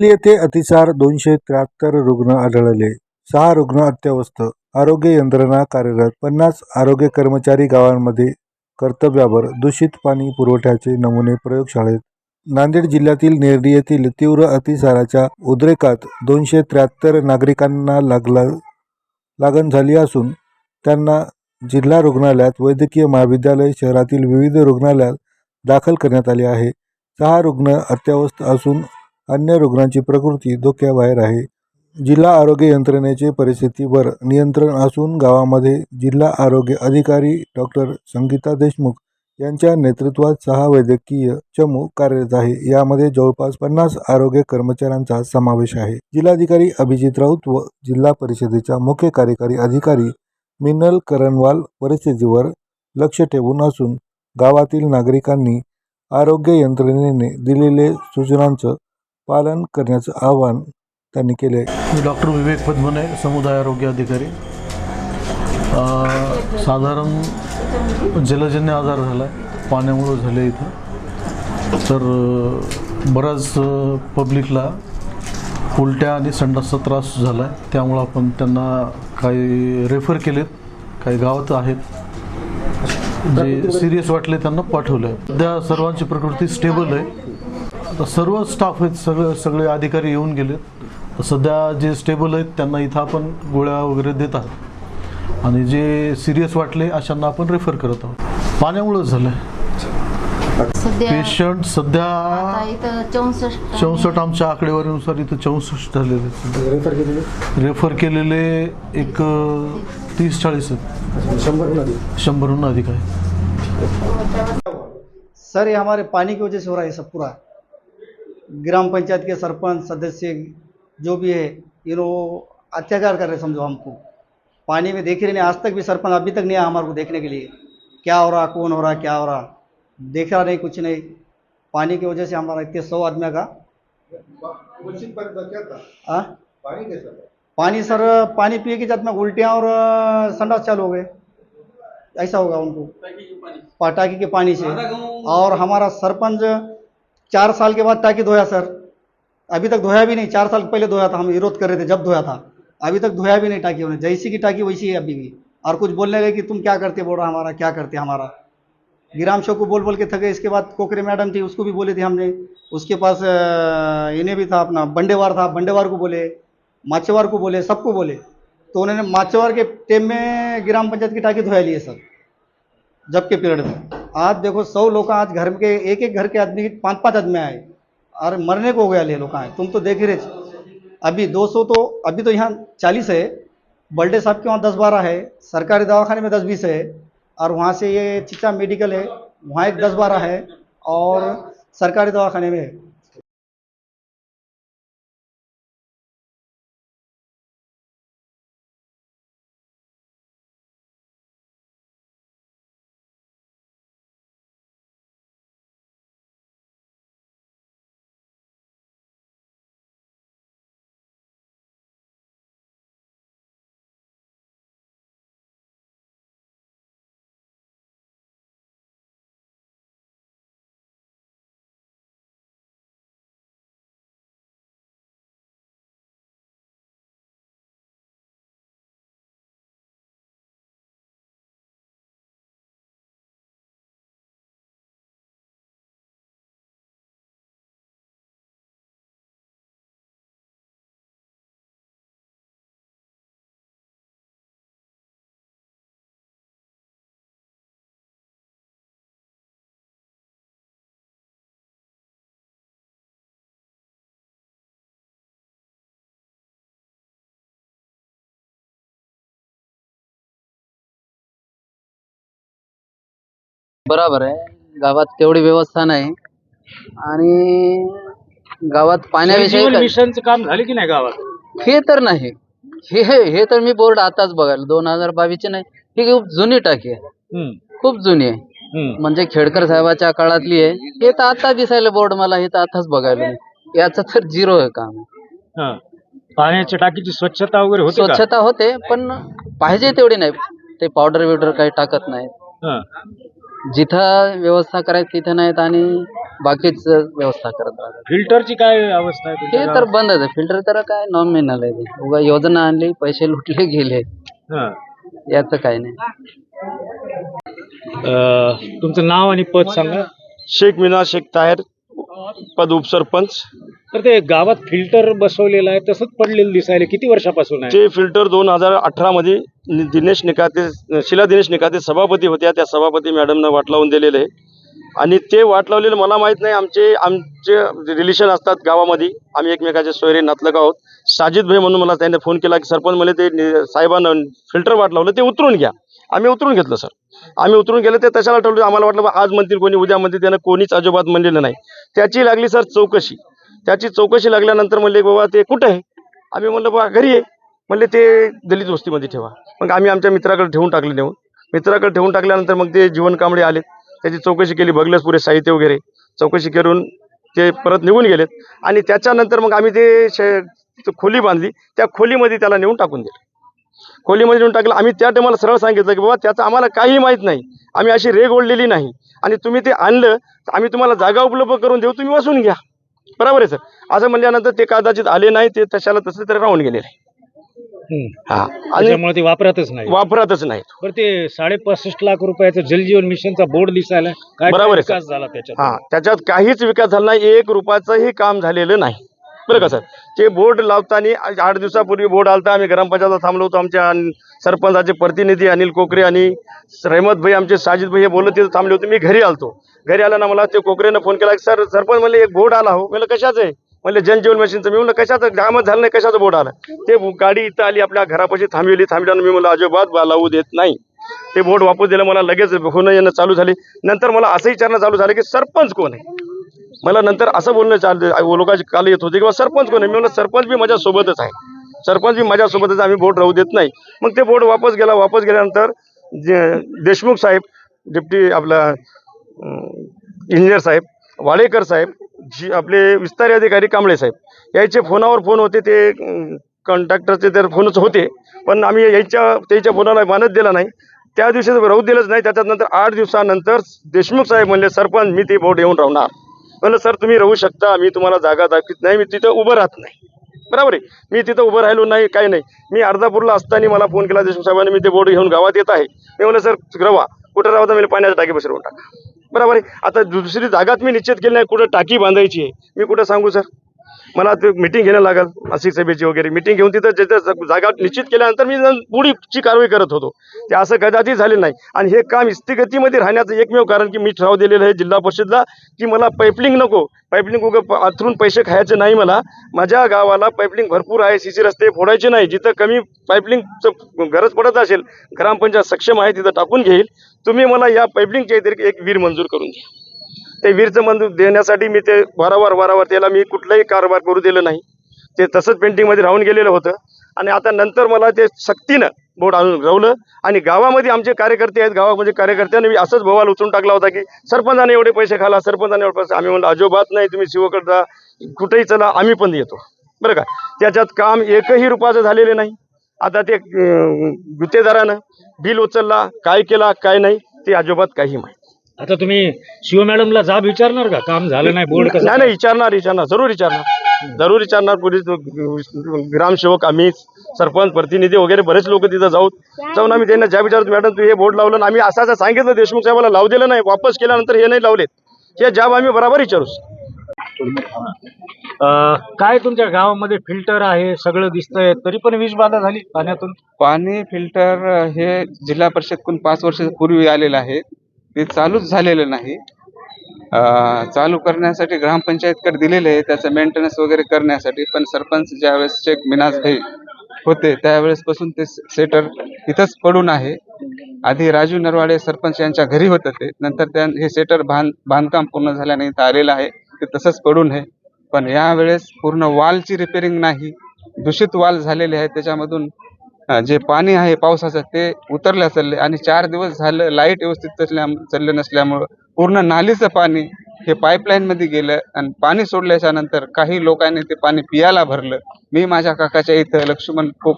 येथे अतिसार दोनशे त्र्याहत्तर रुग्ण आढळले. सहा रुग्ण अत्यवस्थ. आरोग्य यंत्रणा कार्यरत पन्नास आरोग्य कर्मचारी गावांमध्ये कर्तव्यावर दूषित पाणी पुरवठ्याचे नमुने प्रयोगशाळेत. नांदेड जिल्ह्यातील नेरडी येथील तीव्र अतिसाराच्या उद्रेकात दोनशे त्र्याहत्तर नागरिकांना लागला लागण झाली असून त्यांना जिल्हा रुग्णालयात वैद्यकीय महाविद्यालय शहरातील विविध रुग्णालयात दाखल करण्यात आले आहे. सहा रुग्ण अत्यवस्थ असून अन्य रुग्णांची प्रकृती धोक्याबाहेर आहे. जिल्हा आरोग्य यंत्रणेचे परिस्थितीवर नियंत्रण असून गावामध्ये जिल्हा आरोग्य अधिकारी डॉक्टर संगीता देशमुख यांच्या नेतृत्वात सहा वैद्यकीय चमू कार्यरत आहे. यामध्ये जवळपास पन्नास आरोग्य कर्मचाऱ्यांचा समावेश आहे. जिल्हाधिकारी अभिजित राऊत व जिल्हा परिषदेच्या मुख्य कार्यकारी अधिकारी मिनल करणवाल परिस्थितीवर लक्ष ठेवून असून गावातील नागरिकांनी आरोग्य यंत्रणेने दिलेले सूचनांचं पालन करण्याचं आवाहन त्यांनी केले मी डॉक्टर विवेक पद्मने समुदाय आरोग्य अधिकारी. साधारण जलजन्य आजार झाला आहे पाण्यामुळं झाले इथं. तर बऱ्याच बराच पब्लिकला उलट्या आणि संडासचा त्रास झाला आहे त्यामुळं आपण त्यांना काही रेफर केलेत काही गावात आहेत. जे सिरियस वाटले त्यांना पाठवलं आहे सध्या सर्वांची प्रकृती स्टेबल आहे. आता सर्व स्टाफ आहेत सगळे सगळे अधिकारी येऊन गेलेत. सध्या जे स्टेबल आहेत त्यांना इथं आपण गोळ्या वगैरे देत आहोत आणि जे सिरियस वाटले अशांना आपण रेफर करत आहोत. पाण्यामुळंच झालं पेशंट सध्या आता इथं चौसष्ट आमच्या आकडेवारीनुसार इथं चौसष्ट झालेले आहेत. रेफर केलेले रेफर केलेले एक तीस चाळीस आहेत. शंभरहून अधिक शंभरहून अधिक आहे सर ये हमारे पानी की वजह से हो रहा है सब पूरा। ग्राम पंचायत के सरपंच सदस्य जो भी है ये लोग अत्याचार कर रहे समझो हमको। पानी में देख ही नहीं आज तक भी सरपंच अभी तक नहीं आया हमारे को देखने के लिए। क्या हो रहा कौन हो रहा क्या हो रहा? देख रहा नहीं कुछ नहीं। पानी की वजह से हमारा इतने सौ आदमी का आ? पानी सर पानी पिए के जब में उल्टियाँ और संडास चालू हो गए। ऐसा होगा उनको। पटाखे के पानी से। और हमारा सरपंच चार साल के बाद टाकी धोया, सर। अभी तक धोया भी नहीं। चार साल पहले धोया था, हम विरोध कर रहे थे जब धोया था। अभी तक धोया भी नहीं टाकी उन्हें जैसी की टाकी, वैसी है अभी भी। और कुछ बोलने लगे कि तुम क्या करते, बोल रहा हमारा, क्या करते हमारा। गिराम शो को बोल बोल के थके, इसके बाद कोकरे मैडम थी, उसको भी बोले थे हमने। उसके पास इन्हें भी था अपना, बंडेवार था, बंडेवार को बोले, माचेवार को बोले, सबको बोले। तो उन्होंने माचेवार के टेम में ग्राम पंचायत की टाकी धोया लिए सर। जब के पीरियड में आज देखो सौ लोग आज घर के, एक एक घर के आदमी पाँच पाँच आदमी आए। और मरने को हो गया ले लोग आए। तुम तो देख ही रहे अभी 200 तो अभी तो यहाँ चालीस है। बल्डे साहब के वहाँ दस बारह है। सरकारी दवाखाने में दस बीस है। और वहाँ से ये चिचा मेडिकल है। वहाँ एक दस बारह है। और सरकारी दवाखाने में बरोबर आहे. गावात तेवढी व्यवस्था नाही. आणि गावात पाण्याविषयी काय- मिशनचं काम झाले की नाही गावात? हे तर नाही. हे हे तर मी बोर्ड आताच बघायला. दोन हजार बावीसचे नाही. ही खूप जुनी टाकी आहे. हम्म, खूप जुनी आहे. हम्म. म्हणजे खेडकर साहेबाच्या काळातली आहे. हे तर आता दिसायला बोर्ड मला हे तर आताच बघायला नाही. याचं तर झिरो आहे काम. हा. पाण्याच्या टाकीची स्वच्छता वगैरे होते का? स्वच्छता होते पण पाहिजे तेवढी नाही. ते पावडर बिवडर काही टाकत नाहीत. हा. जिथं व्यवस्था करायची तिथं नाहीत आणि बाकीच व्यवस्था करत राहतात फिल्टरची काय अवस्था आहे तुमच्या हे तर गावात? बंदच आहे फिल्टर तर काय नॉमिनल आहे ते. उगा योजना आणली पैसे लुटले गेले हा. याचं काय नाही अं, तुमचं नाव आणि पद सांगा शेख मिना शेख ताहेर पद उपसरपंच तर ते गावात फिल्टर बसवलेलं आहे तसंच पडलेलं दिसायला किती वर्षापासून आहे? ते फिल्टर दोन हजार अठरा मध्ये नि- दिनेश निकाते शिला दिनेश निकाते सभापती होत्या. त्या सभापती मॅडमनं वाट लावून दिलेलं आहे. आणि ते वाट लावलेलं मला माहीत नाही. आमचे आमचे रिलेशन असतात गावामध्ये. आम्ही एकमेकाचे सोयरे नातलग आहोत. साजिद भाई म्हणून मला त्यांनी फोन केला की सरपंच मला ते नि- साहेबांना फिल्टर वाट लावलं ते उतरून घ्या. आम्ही उतरून घेतलं सर. आम्ही उतरून गेलं ते तशाला ठेवलं आम्हाला वाटलं बा आज म्हणतील कोणी उद्या म्हणतील त्यानं कोणीच अजिबात म्हणलेलं नाही. त्याची लागली सर चौकशी. त्याची चौकशी लागल्यानंतर म्हणले बाबा ते कुठं आहे? आम्ही म्हणलं बा घरी आहे. म्हणले ते दलित वस्तीमध्ये ठेवा. मग आम्ही आमच्या मित्राकडे ठेवून टाकले नेऊन. मित्राकडे ठेवून टाकल्यानंतर मग ते जीवन कांबळे आले. त्याची चौकशी केली बघलंच पुरे साहित्य वगैरे. चौकशी करून ते परत निघून गेलेत. आणि त्याच्यानंतर मग आम्ही ते शे- खोली बांधली. त्या खोलीमध्ये त्याला नेऊन टाकून दिलं. खोलीमध्ये नेऊन टाकलं. आम्ही त्या टायमाला सरळ सांगितलं की बाबा त्याचं आम्हाला काही माहीत नाही. आम्ही अशी रेग ओढलेली नाही. आणि तुम्ही ते आणलं तर आम्ही तुम्हाला जागा उपलब्ध करून देऊ. तुम्ही बसून घ्या. बरोबर आहे सर. असं म्हणल्यानंतर ते कदाचित आले नाही ते तशाला तसं तरी राहून गेलेले. हा. आणि त्याच्यामुळे ते वापरातच नाही. वापरतच नाहीत. बरं ते साडेपासष्ट लाख रुपयाचं जलजीवन मिशनचा बोर्ड दिसायला काय बरोबर आहे, विकास झाला त्याच्यात? हा त्याच्यात काहीच विकास झाला नाही. एक रुपयाचंही काम झालेलं नाही. बरं का सर ते बोर्ड लावताना आठ दिवसापूर्वी बोर्ड आलता आम्ही ग्रामपंचायतला थांबलो होतो आमच्या सरपंचाचे प्रतिनिधी अनिल कोकरे आणि रहमत भाई आमचे साजिद भाई हे बोलत तिथे थांबले होते. मी घरी आलतो. घरी आल्यानं मला ते कोकरेनं फोन केला की सर सरपंच म्हणले एक बोर्ड आला हो. म्हणलं कशाचं आहे? म्हणलं जनजीवन मशीनचं. मी म्हणलं कशाचं? कामच झालं नाही कशाचं बोर्ड आलं? ते गाडी इथं आली आपल्या घरापाशी थांबवली थांबल्यानं मी म्हणलं अजिबात लावू देत नाही. ते बोर्ड वापस दिलं मला लगेच होणं येणं चालू झाले. नंतर मला असं विचारणं चालू झालं की सरपंच कोण आहे? मला नंतर असं बोलणं चाललं लोकांचे काल येत होते किंवा सरपंच कोण आहे? मी म्हणलं सरपंच बी माझ्यासोबतच आहे. सरपंच बी माझ्यासोबतच आम्ही बोट राहू देत नाही. मग ते बोट वापस गेला वापस गेल्यानंतर देशमुख साहेब डिप्टी आपला इंजिनियर साहेब वाडेकर साहेब जी आपले विस्तारी अधिकारी कांबळे साहेब यायचे फोनावर फोन होते ते कॉन्ट्रॅक्टरचे तर फोनच होते पण आम्ही यायच्या त्याच्या फोनाला मानत दिला नाही. त्या दिवशी तर राहू दिलंच नाही त्याच्यानंतर आठ दिवसानंतर देशमुख साहेब म्हणले सरपंच मी ते बोट येऊन राहणार. म्हणलं सर तुम्ही राहू शकता. मी तुम्हाला जागा दाखवित नाही. मी तिथं उभं राहत नाही. बरोबर आहे. मी तिथं उभं राहिलो नाही काही नाही. मी अर्धापूरला असताना मला फोन केला देशमुख साहेबांनी. मी ते बोर्ड घेऊन गावात येत आहे. मी म्हणलं सर रवा. कुठं राहता मी पाण्याच्या टाकी बसरवून टाका. बरोबर आहे. आता दुसरी जागात मी निश्चित केली नाही. कुठं टाकी बांधायची आहे. मी कुठं सांगू सर? मला ते मिटिंग घेणं लागल अशी सभेची वगैरे. मिटिंग घेऊन तिथं ज्याच्या जागा निश्चित केल्यानंतर मी जाऊन पुढीची कारवाई करत होतो. ते असं कदाचित झाले नाही. आणि हे काम स्थिगतीमध्ये राहण्याचं एकमेव कारण की मी ठराव दिलेलं आहे जिल्हा परिषदला की मला पाईपलिंग नको. पाईपलिंग उगं अथरून पैसे खायचे नाही मला. माझ्या गावाला पाईपलिंग भरपूर आहे. सी सी रस्ते फोडायचे नाही. जिथं कमी पाईपलिंगचं गरज पडत असेल ग्रामपंचायत सक्षम आहे तिथं टाकून घेईल. तुम्ही मला या पाईपलिंगच्या इथे एक वीर मंजूर करून द्या ते वीरचं मंजूर देण्यासाठी मी ते वारंवार वारंवार त्याला मी कुठलाही कारभार करू दिलं नाही. ते तसंच पेंटिंगमध्ये राहून गेलेलं होतं. आणि आता नंतर मला ते सक्तीनं बोर्ड आणून रवलं आणि गावामध्ये आमचे कार्यकर्ते आहेत गावामध्ये कार्यकर्त्यांनी मी असंच भवाल उचलून टाकला होता की सरपंचाने एवढे पैसे खाला सरपंचाने एवढे पैसे आम्ही म्हणलं अजोबात नाही तुम्ही शिवकडे जा कुठेही चला आम्ही पण येतो बरं का? त्याच्यात काम एकही रुपयाचं झालेलं नाही. आता ते गुत्तेदारानं बिल उचलला काय केला काय नाही ते अजिबात काही माहिती आता तुम्ही शिव मॅडमला जाब विचारणार का? काम झालं नाही बोर्ड कसं नाही नाही विचारणार विचारणार जरूर विचारणार. जरूर विचारणार पोलीस ग्रामसेवक आम्ही सरपंच प्रतिनिधी वगैरे बरेच लोक तिथं जाऊ जाऊन आम्ही त्यांना ज्या विचारतो मॅडम तू हे बोर्ड लावलं आणि आम्ही असं असं सांगितलं देशमुख साहेबाला लावू दिलं नाही वापस केल्यानंतर हे नाही लावलेत. हे जॉब आम्ही बरोबर विचारू. अं, काय तुमच्या गावामध्ये फिल्टर आहे सगळं दिसतंय तरी पण वीज बाधा झाली पाण्यातून? पाणी फिल्टर हे जिल्हा परिषदकडून पाच वर्षापूर्वी आलेलं आहे. ते चालूच झालेलं नाही. चालू करण्यासाठी ग्रामपंचायतकडे दिलेले आहे. त्याचं मेंटेनन्स वगैरे करण्यासाठी पण सरपंच ज्यावेळेस शेख मिनाज भाई होते त्यावेळेसपासून ते सेटर इथंच पडून आहे. आधी राजू नरवाडे सरपंच यांच्या घरी होतं ते. नंतर त्या हे सेटर बांध बांधकाम पूर्ण झाल्याने इथं आलेलं आहे. ते तसंच पडून आहे. पण यावेळेस पूर्ण वालची रिपेरिंग नाही. दूषित वाल झालेले आहे. त्याच्यामधून जे पाणी आहे पावसाचं ते उतरल्या चालले आणि चार दिवस झालं लाइट व्यवस्थित चालल्या चाललं नसल्यामुळं पूर्ण नालीचं पाणी हे पाईपलाईन मध्ये गेलं आणि पाणी सोडल्याच्या नंतर काही लोकांनी ते पाणी पियाला भरलं. मी माझ्या काकाच्या इथं लक्ष्मण कोक